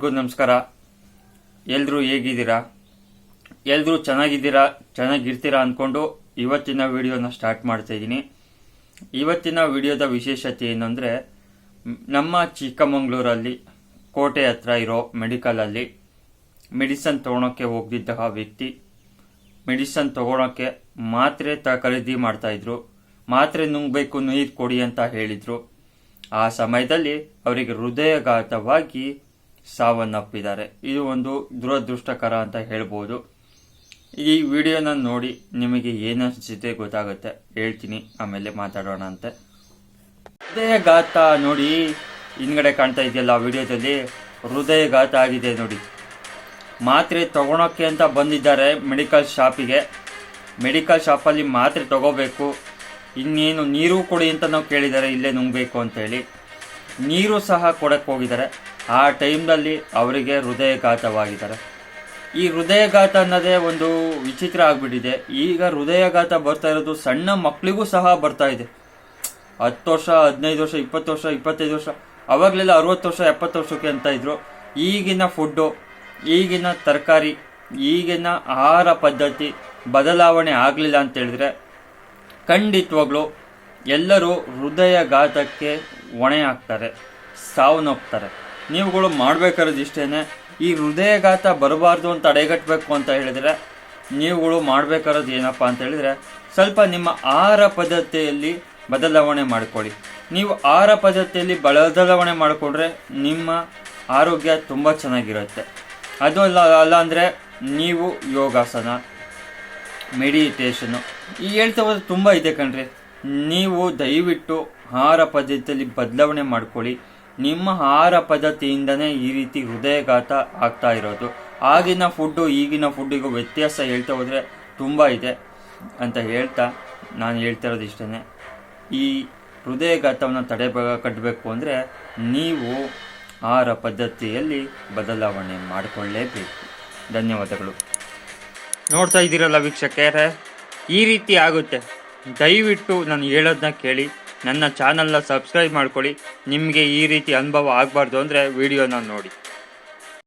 ಎಲ್ಲರಿಗೂ ನಮಸ್ಕಾರ. ಎಲ್ಲರೂ ಹೇಗಿದ್ದೀರಾ? ಎಲ್ಲರೂ ಚೆನ್ನಾಗಿದ್ದೀರಾ? ಚೆನ್ನಾಗಿರ್ತೀರಾ ಅಂದ್ಕೊಂಡು ಇವತ್ತಿನ ವಿಡಿಯೋನ ಸ್ಟಾರ್ಟ್ ಮಾಡ್ತಾ ಇದ್ದೀನಿ. ಇವತ್ತಿನ ವಿಡಿಯೋದ ವಿಶೇಷತೆ ಏನಂದರೆ, ನಮ್ಮ ಚಿಕ್ಕಮಗಳೂರಲ್ಲಿ ಕೋಟೆ ಹತ್ರ ಇರೋ ಮೆಡಿಕಲಲ್ಲಿ ಮೆಡಿಸನ್ ತೊಗೊಳೋಕ್ಕೆ ಹೋಗ್ದಿದ್ದ ವ್ಯಕ್ತಿ ಮೆಡಿಸನ್ ತೊಗೊಳೋಕ್ಕೆ ಮಾತ್ರೆ ತ ಖರೀದಿ ಮಾಡ್ತಾಯಿದ್ರು ಮಾತ್ರೆ ನುಂಗಬೇಕು, ನೀರು ಕೊಡಿ ಅಂತ ಹೇಳಿದರು. ಆ ಸಮಯದಲ್ಲಿ ಅವರಿಗೆ ಹೃದಯಘಾತವಾಗಿ ಸಾವನ್ನಪ್ಪಿದ್ದಾರೆ. ಇದು ಒಂದು ದುರದೃಷ್ಟಕರ ಅಂತ ಹೇಳ್ಬೋದು. ಈ ವಿಡಿಯೋನ ನೋಡಿ ನಿಮಗೆ ಏನನ್ಸಿದೆ ಗೊತ್ತಾಗುತ್ತೆ. ಹೇಳ್ತೀನಿ, ಆಮೇಲೆ ಮಾತಾಡೋಣ ಅಂತೆ. ಹೃದಯಘಾತ ನೋಡಿ ಹಿಂದ್ಗಡೆ ಕಾಣ್ತಾ ಇದೆಯಲ್ಲ ವಿಡಿಯೋದಲ್ಲಿ? ಹೃದಯಘಾತ ಆಗಿದೆ ನೋಡಿ. ಮಾತ್ರೆ ತಗೊಳೋಕ್ಕೆ ಅಂತ ಬಂದಿದ್ದಾರೆ ಮೆಡಿಕಲ್ ಶಾಪಿಗೆ. ಮೆಡಿಕಲ್ ಶಾಪಲ್ಲಿ ಮಾತ್ರೆ ತಗೋಬೇಕು. ಇನ್ನೇನು ನೀರು ಕೊಡಿ ಅಂತ ನಾವು ಕೇಳಿದ್ದಾರೆ, ಇಲ್ಲೇ ನುಂಗಬೇಕು ಅಂತೇಳಿ ನೀರು ಸಹ ಕೊಡಕ್ಕೆ ಹೋಗಿದ್ದಾರೆ. ಆ ಟೈಮ್ನಲ್ಲಿ ಅವರಿಗೆ ಹೃದಯಘಾತವಾಗಿದ್ದಾರೆ. ಈ ಹೃದಯಘಾತ ಅನ್ನೋದೇ ಒಂದು ವಿಚಿತ್ರ ಆಗಿಬಿಟ್ಟಿದೆ. ಈಗ ಹೃದಯಘಾತ ಬರ್ತಾ ಇರೋದು ಸಣ್ಣ ಮಕ್ಕಳಿಗೂ ಸಹ ಬರ್ತಾ ಇದೆ. ಹತ್ತು ವರ್ಷ, ಹದಿನೈದು ವರ್ಷ, ಇಪ್ಪತ್ತು ವರ್ಷ, ಇಪ್ಪತ್ತೈದು ವರ್ಷ, ಅವಾಗಲೆಲ್ಲ ಅರವತ್ತು ವರ್ಷ, ಎಪ್ಪತ್ತು ವರ್ಷಕ್ಕೆ ಅಂತ ಇದ್ರು. ಈಗಿನ ಫುಡ್ಡು, ಈಗಿನ ತರಕಾರಿ, ಈಗಿನ ಆಹಾರ ಪದ್ಧತಿ ಬದಲಾವಣೆ ಆಗಲಿಲ್ಲ ಅಂತ ಹೇಳಿದ್ರೆ ಖಂಡಿತವಾಗ್ಲೂ ಎಲ್ಲರೂ ಹೃದಯಘಾತಕ್ಕೆ ಹೊಣೆ ಹಾಕ್ತಾರೆ ಸಾವನ್ನಪ್ತಾರೆ ನೀವುಗಳು ಮಾಡಬೇಕಾದ್ರೆ ಇಷ್ಟೇ ಈ ಹೃದಯಘಾತ ಬರಬಾರ್ದು ಅಂತ ತಡೆಗಟ್ಟಬೇಕು ಅಂತ ಹೇಳಿದ್ರೆ, ನೀವುಗಳು ಮಾಡಬೇಕಾರೋದು ಏನಪ್ಪ ಅಂತ ಹೇಳಿದ್ರೆ, ಸ್ವಲ್ಪ ನಿಮ್ಮ ಆಹಾರ ಪದ್ಧತಿಯಲ್ಲಿ ಬದಲಾವಣೆ ಮಾಡಿಕೊಳ್ಳಿ. ನೀವು ಆಹಾರ ಪದ್ಧತಿಯಲ್ಲಿ ಬದಲಾವಣೆ ಮಾಡಿಕೊಂಡ್ರೆ ನಿಮ್ಮ ಆರೋಗ್ಯ ತುಂಬ ಚೆನ್ನಾಗಿರುತ್ತೆ. ಅದು ಅಲ್ಲ ಅಲ್ಲ ಅಂದರೆ ನೀವು ಯೋಗಾಸನ, ಮೆಡಿಟೇಷನು, ಈ ಹೇಳ್ತಾ ಹೋದ್ರೆ ತುಂಬ ಇದೆ ಕಣ್ರಿ. ನೀವು ದಯವಿಟ್ಟು ಆಹಾರ ಪದ್ಧತಿಯಲ್ಲಿ ಬದಲಾವಣೆ ಮಾಡ್ಕೊಳ್ಳಿ. ನಿಮ್ಮ ಆಹಾರ ಪದ್ಧತಿಯಿಂದನೇ ಈ ರೀತಿ ಹೃದಯಘಾತ ಆಗ್ತಾ ಇರೋದು. ಆಗಿನ ಫುಡ್ಡು ಈಗಿನ ಫುಡ್ಡಿಗೂ ವ್ಯತ್ಯಾಸ ಹೇಳ್ತಾ ಹೋದರೆ ತುಂಬ ಇದೆ ಅಂತ ಹೇಳ್ತಾ ನಾನು ಹೇಳ್ತಾ ಇರೋದು ಇಷ್ಟೇ ಈ ಹೃದಯಘಾತವನ್ನು ತಡೆ ಕಟ್ಟಬೇಕು ಅಂದರೆ ನೀವು ಆಹಾರ ಪದ್ಧತಿಯಲ್ಲಿ ಬದಲಾವಣೆ ಮಾಡಿಕೊಳ್ಳೇಬೇಕು. ಧನ್ಯವಾದಗಳು. ನೋಡ್ತಾ ಇದ್ದೀರಲ್ಲ ವೀಕ್ಷಕರೇ, ಈ ರೀತಿ ಆಗುತ್ತೆ. ದಯವಿಟ್ಟು ನಾನು ಹೇಳೋದನ್ನ ಕೇಳಿ. ನನ್ನ ಚಾನಲ್ನ ಸಬ್ಸ್ಕ್ರೈಬ್ ಮಾಡ್ಕೊಳ್ಳಿ. ನಿಮಗೆ ಈ ರೀತಿ ಅನುಭವ ಆಗಬಾರ್ದು ಅಂದರೆ ವಿಡಿಯೋನ ನೋಡಿ.